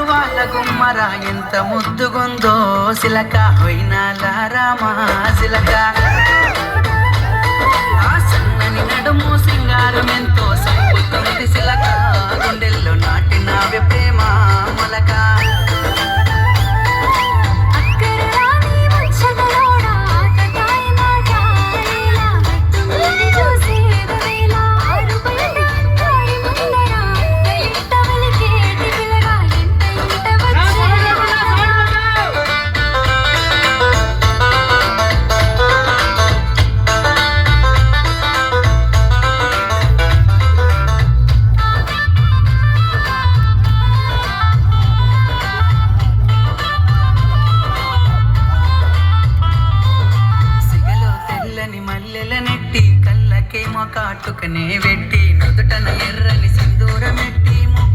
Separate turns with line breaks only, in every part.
వాళ్ళ గుమ్మరా ఎంత ముద్దుగుందో సిలక హొయినాల రామా సిలక ఆ సన్నని నడుము సింగారం ఎంతో సంపుతుంది సిలక తెల్లని మల్లెల నెట్టి కళ్ళకేమో కాటుకనే వెట్టి నుదుటన ఎర్రని సిందూరమెట్టి ముక్క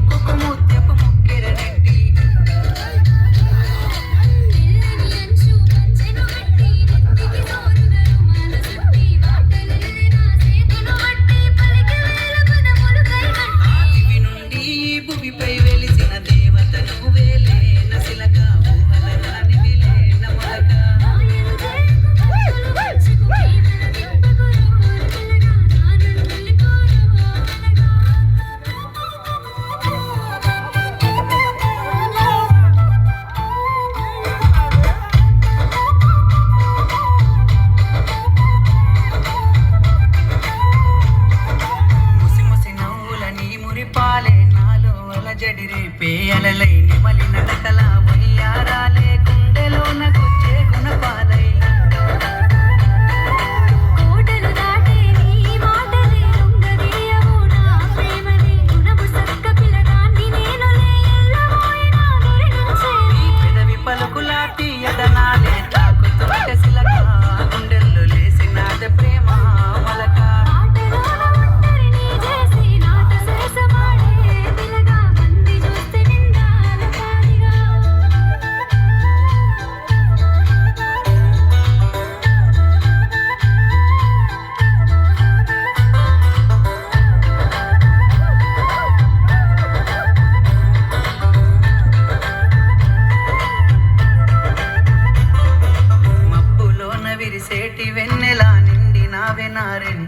கடலை நிமலி நடக்கலாம்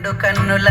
రెండు కన్నుల